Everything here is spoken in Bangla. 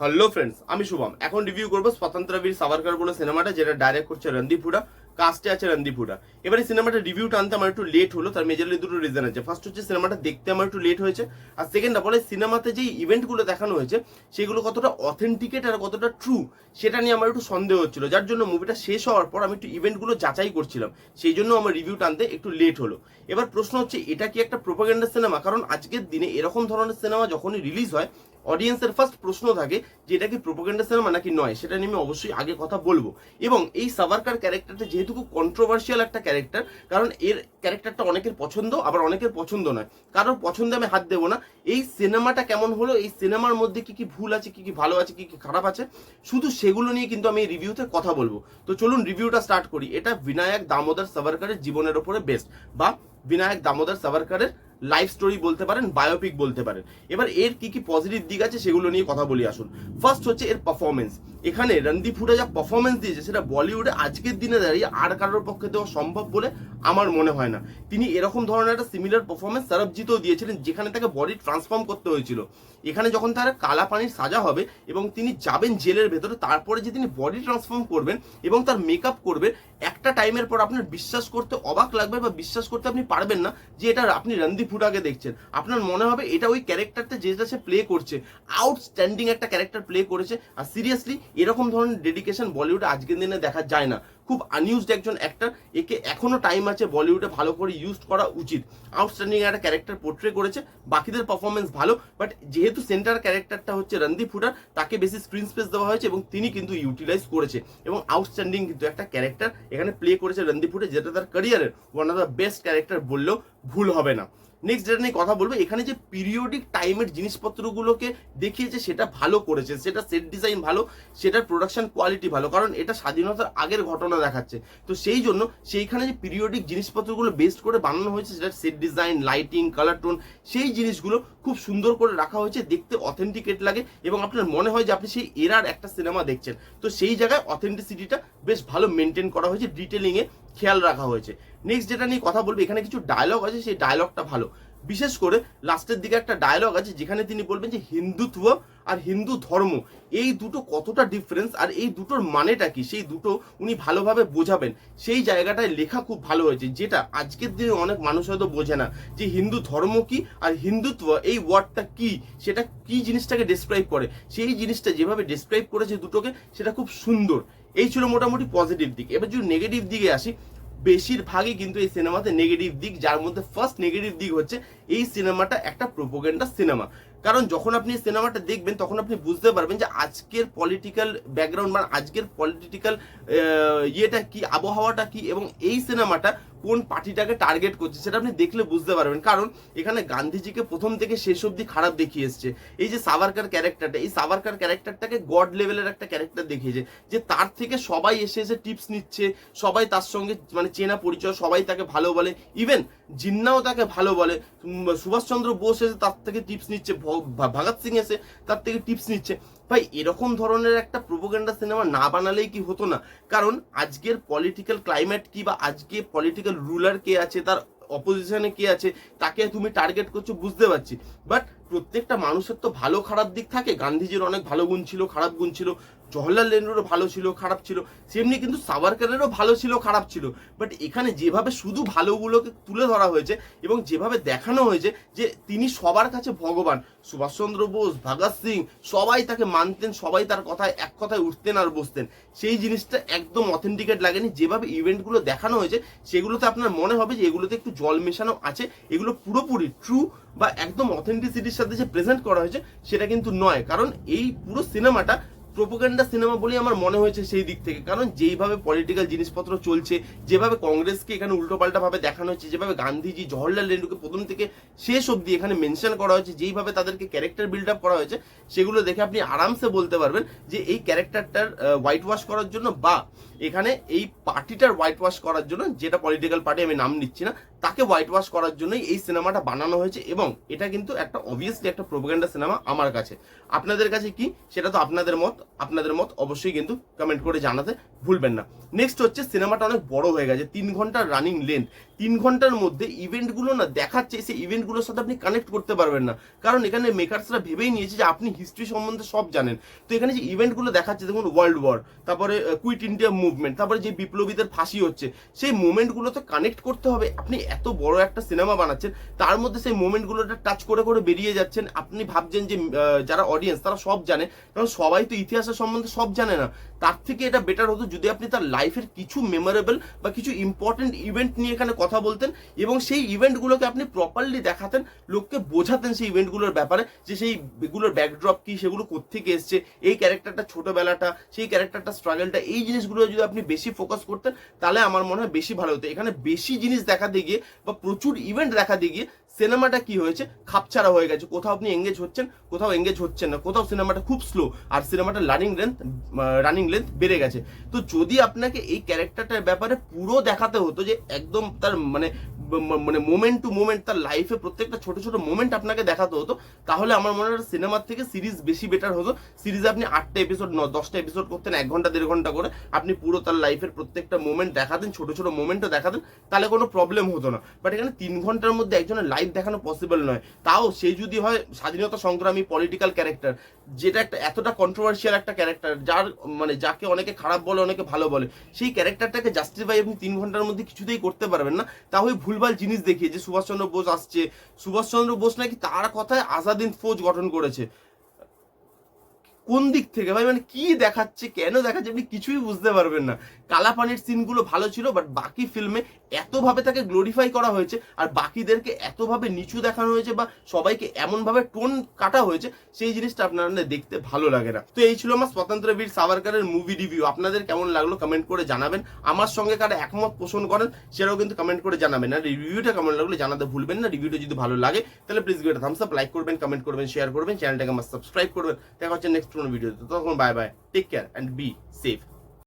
হ্যালো ফ্রেন্ডস আমি শুভম। এখন রিভিউ করব স্বতন্ত্রবীর সাভারকার বলে সিনেমাটা, যেটা ডাইরেক্ট করছে রণদীপ হুডা কাস্টে আছে রণদীপ হুডা। এবার সিনেমাটা রিভিউটা আনতে আমার একটু লেট হলো, তার মেজরলি দুটো রিজন আছে। ফার্স্ট হচ্ছে সিনেমাটা দেখতে আমার একটু লেট হয়েছে, আর সেকেন্ড অফ অল সিনেমাতে যে ইভেন্টগুলো দেখানো হয়েছে, সেগুলো কতটা অথেন্টিকেট আর কতটা ট্রু সেটা নিয়ে আমার একটু সন্দেহ হচ্ছিল। যার জন্য মুভিটা শেষ হওয়ার পর আমি একটু ইভেন্টগুলো যাচাই করছিলাম। সেই জন্য আমার রিভিউটা আনতে একটু লেট হলো। এবার প্রশ্ন হচ্ছে, এটা কি একটা প্রোপাগেন্ডা সিনেমা কারণ আজকের দিনে এরকম ধরনের সিনেমা যখনই রিলিজ হয় অডিয়েন্সের ফার্স্ট প্রশ্ন থাকে যে এটা কি প্রোপাগেন্ডা সিনেমা নাকি নয়? সেটা নিয়ে আমি অবশ্যই আগে কথা বলব। এবং এই সাভারকার ক্যারেক্টারটা যেহেতু খুব কন্ট্রোভার্সিয়াল একটা ক্যারেক্টার কারণ এর ক্যারেক্টারটা অনেকের পছন্দ, আবার অনেকের পছন্দ নয়। কারোর পছন্দে আমি হাত দেবো না। এই সিনেমাটা কেমন হলো? এই সিনেমার মধ্যে কি কি ভুল আছে, কি কি ভালো আছে, কি কি খারাপ আছে? শুধু সেগুলো নিয়ে কিন্তু আমি এই রিভিউতে কথা বলব। তো চলুন রিভিউটা স্টার্ট করি। এটা বিনায়ক দামোদর সাভারকারের জীবনের ওপরে বেস্ট বা বিনায়ক দামোদর সাভারকারের লাইফ স্টোরি বলতে পারেন বায়োপিক বলতে পারেন। এবার এর কি কি পজিটিভ দিক আছে সেগুলো নিয়ে কথা বলি আসুন। ফার্স্ট হচ্ছে এর পারফরমেন্স এখানে রণদীপ হুডা যা পারফরমেন্স দিয়েছে, সেটা বলিউডে আজকের দিনে দাঁড়িয়ে আর কারোর পক্ষে দেওয়া সম্ভব বলে আমার মনে হয় না। তিনি এরকম ধরনের একটা সিমিলার পারফরমেন্স সরবজিতও দিয়েছিলেন, যেখানে তাকে বডি ট্রান্সফর্ম করতে হয়েছিল। এখানে যখন তার কালা পানির সাজা হবে এবং তিনি যাবেন জেলের ভেতরে, তারপরে যে তিনি বডি ট্রান্সফর্ম করবেন এবং তার মেকআপ করবেন, একটা টাইমের পর আপনার বিশ্বাস করতে অবাক লাগবে বা বিশ্বাস করতে আপনি পারবেন না যে এটা আপনি রণদীপ হুডাকে দেখছেন। আপনার মনে হবে এটা ওই ক্যারেক্টারটা যেটা সে প্লে করছে। আউটস্ট্যান্ডিং একটা ক্যারেক্টার প্লে করেছে। আর সিরিয়াসলি এরকম ধরনের ডেডিকেশন বলিউডে আজকের দিনে দেখা যায় না। খুব আনইউজড একজন অ্যাক্টর একে এখনও টাইম আছে বলিউডে ভালো করে ইউজ করা উচিত। আউটস্ট্যান্ডিং একটা ক্যারেক্টার পোর্ট্রে করেছে, বাকিদের পারফরমেন্স ভালো বাট যেহেতু সেন্টার ক্যারেক্টারটা হচ্ছে রণদীপ হুডার তাকে বেশি স্ক্রিন স্পেস দেওয়া হয়েছে এবং তিনি কিন্তু ইউটিলাইজ করেছে। এবং আউটস্ট্যান্ডিং কিন্তু একটা ক্যারেক্টার এখানে প্লে করেছে রণদীপ হুডে যেটা তার ক্যারিয়ারের one of the best character বললেও ভুল হবে না। নেক্সট যেটা নিয়ে কথা বলব, এখানে যে পিরিয়ডিক টাইমের জিনিসপত্রগুলোকে দেখিয়েছে, সেটা ভালো করেছে। সেটা সেট ডিজাইন ভালো, সেটার প্রোডাকশন কোয়ালিটি ভালো, কারণ এটা স্বাধীনতার আগের ঘটনা দেখাচ্ছে। তো সেই জন্য সেইখানে যে পিরিয়ডিক জিনিসপত্রগুলো বেস্ট করে বানানো হয়েছে সেটার set design lighting colour tone সেই জিনিসগুলো খুব সুন্দর করে রাখা হয়েছে, দেখতে অথেন্টিকেট লাগে এবং আপনার মনে হয় যে আপনি সেই এরার একটা সিনেমা দেখছেন। তো সেই জায়গায় অথেন্টিসিটিটা বেশ ভালো মেনটেন করা হয়েছে ডিটেলিংয়ে খেয়াল রাখা হয়েছে। নেক্সট যেটা নিয়ে কথা বলব, এখানে কিছু ডায়লগ আছে, সেই ডায়লগটা ভালো। বিশেষ করে লাস্টের দিকে একটা ডায়লগ আছে, যেখানে তিনি বলবেন যে হিন্দুত্ব আর হিন্দু ধর্ম, এই দুটো কতটা ডিফারেন্স আর এই দুটোর মানেটা কি? সেই দুটো উনি ভালোভাবে বোঝাবেন। সেই জায়গাটায় লেখা খুব ভালো হয়েছে, যেটা আজকের দিনে অনেক মানুষ হয়তো বোঝে না, যে হিন্দু ধর্ম কি আর হিন্দুত্ব, এই ওয়ার্ডটা কি? সেটা কি জিনিসটাকে ডিসক্রাইব করে? সেই জিনিসটা যেভাবে ডিসক্রাইব করেছে দুটোকে, সেটা খুব সুন্দর। এই ছিল মোটামুটি পজিটিভ দিক। এবার যদি নেগেটিভ দিকে আসি বেশিরভাগই কিন্তু এই সিনেমাতে নেগেটিভ দিক যার মধ্যে ফার্স্ট নেগেটিভ দিক হচ্ছে এই সিনেমাটা একটা প্রোপোগেন্ডা সিনেমা কারণ যখন আপনি সিনেমাটা দেখবেন, তখন আপনি বুঝতে পারবেন যে আজকের পলিটিক্যাল ব্যাকগ্রাউন্ড মানে আজকের পলিটিক্যাল ইয়েটা কি, আবহাওয়াটা কি এবং এই সিনেমাটা কোন পার্টিটাকে টার্গেট করছে সেটা আপনি দেখলে বুঝতে পারবেন। কারণ এখানে গান্ধীজিকে প্রথম থেকে শেষ অবধি খারাপ দেখিয়ে এসছে। এই যে সাভারকার ক্যারেক্টারটা এই সাভারকার ক্যারেক্টারটাকে গড লেভেলের একটা ক্যারেক্টার দেখিয়েছে। যে তার থেকে সবাই এসে এসে টিপস নিচ্ছে, সবাই তার সঙ্গে মানে চেনা পরিচয়, সবাই তাকে ভালো বলে। ইভেন জিন্নাও তাকে ভালো বলে। সুভাষচন্দ্র বোস এসে তার থেকে টিপস নিচ্ছে ভগৎ সিং এসে তার থেকে টিপস নিচ্ছে। ভাই, এরকম ধরনের একটা প্রোপোগান্ডা সিনেমা না বানালেই কি হতো না? কারণ আজকের পলিটিক্যাল ক্লাইমেট কি বা আজকে পলিটিক্যাল রুলার কে আছে, তার অপোজিশনে কে আছে, তাকে তুমি টার্গেট করছ, বুঝতে পারছি। বাট প্রত্যেকটা মানুষের তো ভালো খারাপ দিক থাকে। গান্ধীজির অনেক ভালো গুণ ছিল, খারাপ গুণ ছিল। জওহরলাল নেহরুরও ভালো ছিল, খারাপ ছিল, সেমনি কিন্তু সাভারকারেরও ভালো ছিল, খারাপ ছিল। বাট এখানে যেভাবে শুধু ভালোগুলোকে তুলে ধরা হয়েছে এবং যেভাবে দেখানো হয়েছে যে তিনি সবার কাছে ভগবান, সুভাষচন্দ্র বোস, ভগৎ সিং, সবাই তাকে মানতেন, সবাই তার কথায় এক কথায় উঠতেন আর বসতেন। সেই জিনিসটা একদম অথেন্টিকেট লাগেনি। যেভাবে ইভেন্টগুলো দেখানো হয়েছে, সেগুলোতে আপনার মনে হবে যে এগুলোতে একটু জল মেশানো আছে। এগুলো পুরোপুরি ট্রু বা একদম অথেন্টিসিটির সাথে যে প্রেজেন্ট করা হয়েছে, সেটা কিন্তু নয়। কারণ এই পুরো সিনেমাটা প্রোপোগান্ডা সিনেমা বলেই আমার মনে হয়েছে সেই দিক থেকে। কারণ যেইভাবে পলিটিক্যাল জিনিসপত্র চলছে, যেভাবে কংগ্রেসকে এখানে উল্টোপাল্টা ভাবে দেখানো হচ্ছে, যেভাবে গান্ধীজি, জওহরলাল নেহরুকে প্রথম থেকে শেষ অবধি এখানে মেনশন করা হয়েছে, যেইভাবে তাদেরকে ক্যারেক্টার বিল্ড আপ করা হয়েছে, সেগুলো দেখে আপনি আরামসে বলতে পারবেন যে এই ক্যারেক্টারটার হোয়াইট ওয়াশ করার জন্য বা এখানে এই পার্টিটার হোয়াইট ওয়াশ করার জন্য যেটা পলিটিক্যাল পার্টি আমি নাম নিচ্ছি না তাকে হোয়াইট ওয়াশ করার জন্যই এই সিনেমাটা বানানো হয়েছে এবং এটা কিন্তু একটা অবভিয়াসলি একটা প্রোপাগান্ডা সিনেমা আমার কাছে। আপনাদের কাছে কি? সেটা তো আপনাদের মত আপনাদের মত অবশ্যই কিন্তু কমেন্ট করে জানাতে ভুলবেন না। নেক্সট হচ্ছে সিনেমাটা অনেক বড় হয়ে গেছে, তিন ঘণ্টার রানিং লেন্থ তিন ঘণ্টার মধ্যে ইভেন্টগুলো না দেখাচ্ছে, সেই ইভেন্টগুলোর সাথে আপনি কানেক্ট করতে পারবেন না। কারণ এখানে মেকার্সরা ভেবেই নিয়েছে যে আপনি হিস্ট্রি সম্বন্ধে সব জানেন। তো এখানে যে ইভেন্টগুলো দেখাচ্ছে, দেখুন ওয়ার্ল্ড ওয়ার তারপরে কুইট ইন্ডিয়া মুভমেন্ট তারপরে যে বিপ্লবীদের ফাঁসি হচ্ছে, সেই মুভমেন্টগুলোতে কানেক্ট করতে হবে। আপনি এত বড় একটা সিনেমা বানাচ্ছেন, তার মধ্যে সেই মোমেন্টগুলোটা টাচ করে করে বেরিয়ে যাচ্ছেন। আপনি ভাবছেন যে যারা অডিয়েন্স তারা সব জানে। কারণ সবাই তো ইতিহাসের সম্বন্ধে সব জানে না। তার থেকে এটা বেটার হতো যদি আপনি তার লাইফের কিছু মেমোরেবল বা কিছু ইম্পর্টেন্ট ইভেন্ট নিয়ে এখানে কথা বলতেন এবং সেই ইভেন্টগুলোকে আপনি প্রপারলি দেখাতেন, লোককে বোঝাতেন সেই ইভেন্টগুলোর ব্যাপারে যে সেই এগুলোর ব্যাকড্রপ কি, সেগুলো কোত্থেকে এসছে, এই ক্যারেক্টারটা ছোটবেলাটা, সেই ক্যারেক্টারটা স্ট্রাগলটা এই জিনিসগুলো যদি আপনি বেশি ফোকাস করতেন, তাহলে আমার মনে হয় বেশি ভালো হতো। এখানে বেশি জিনিস দেখাতে গিয়ে বা প্রচুর ইভেন্ট দেখাতে গিয়ে সিনেমাটা কি হয়েছে? খাপছাড়া হয়ে গেছে। কোথাও আপনি এঙ্গেজ হচ্ছেন, কোথাও এঙ্গেজ হচ্ছেন না। কোথাও সিনেমাটা খুব স্লো আর সিনেমাটা রানিং লেন্থ রানিং লেন্থ বেড়ে গেছে। তো যদি আপনাকে এই ক্যারেক্টারটার ব্যাপারে পুরো দেখাতে হতো যে একদম তার মানে মানে মোমেন্ট টু মোমেন্ট তার লাইফে প্রত্যেকটা ছোট ছোট মোমেন্ট আপনাকে দেখাতে হতো, তাহলে আমার মনে হয় সিনেমার থেকে সিরিজ বেশি বেটার হতো। সিরিজে আপনি আটটা এপিসোড ন, দশটা এপিসোড করতেন, এক ঘণ্টা, দেড় ঘণ্টা করে আপনি পুরো তার লাইফের প্রত্যেকটা মোমেন্ট দেখাতেন, ছোট ছোট মোমেন্টও দেখাতেন, তাহলে কোনো প্রবলেম হতো না। বাট এখানে তিন ঘণ্টার মধ্যে একজনের লাইফ দেখানো পসিবল নয়। তাও সে যদি হয় স্বাধীনতা সংগ্রামী পলিটিক্যাল ক্যারেক্টার যেটা একটা এতটা কন্ট্রোভার্সিয়াল একটা ক্যারেক্টার যার মানে যাকে অনেকে খারাপ বলে, অনেকে ভালো বলে, সেই ক্যারেক্টারটাকে জাস্টিফাই আপনি তিন ঘণ্টার মধ্যে কিছুতেই করতে পারবেন না। তাহলে ভুলভাল জিনিস দেখিয়ে যে সুভাষচন্দ্র বোস আসছে। সুভাষচন্দ্র বোস নাকি তার কথায় আজাদিন ফৌজ গঠন করেছে। কোন দিক থেকে? ভাই মানে কি দেখাচ্ছে, কেন দেখাচ্ছে, আপনি কিছুই বুঝতে পারবেন না। কালাপানির সিনগুলো ভালো ছিল বাট বাকি ফিল্মে এতভাবে তাকে গ্লোরিফাই করা হয়েছে, আর বাকিদেরকে এতভাবে নিচু দেখানো হয়েছে, বা সবাইকে এমনভাবে টোন কাটা হয়েছে, সেই জিনিসটা আপনারা দেখতে ভালো লাগে না। তো এই ছিল আমার স্বতন্ত্র বীর সাভারকারের মুভি রিভিউ আপনাদের কেমন লাগল কমেন্ট করে জানাবেন। আমার সঙ্গে কারা একমত পোষণ করেন, সেটাও কিন্তু কমেন্ট করে জানাবেন। আর রিভিউটা কেমন লাগল জানাতে ভুলবেন না রিভিউটা যদি ভালো লাগে, তাহলে প্লিজ ভিডিওটা থামস আপ লাইক করবেন কমেন্ট করবেন শেয়ার করবেন চ্যানেলটাকে আমার সাবস্ক্রাইব করবেন। দেখা হচ্ছে নেক্সট কোনো ভিডিওতে তখন bye bye take care and be safe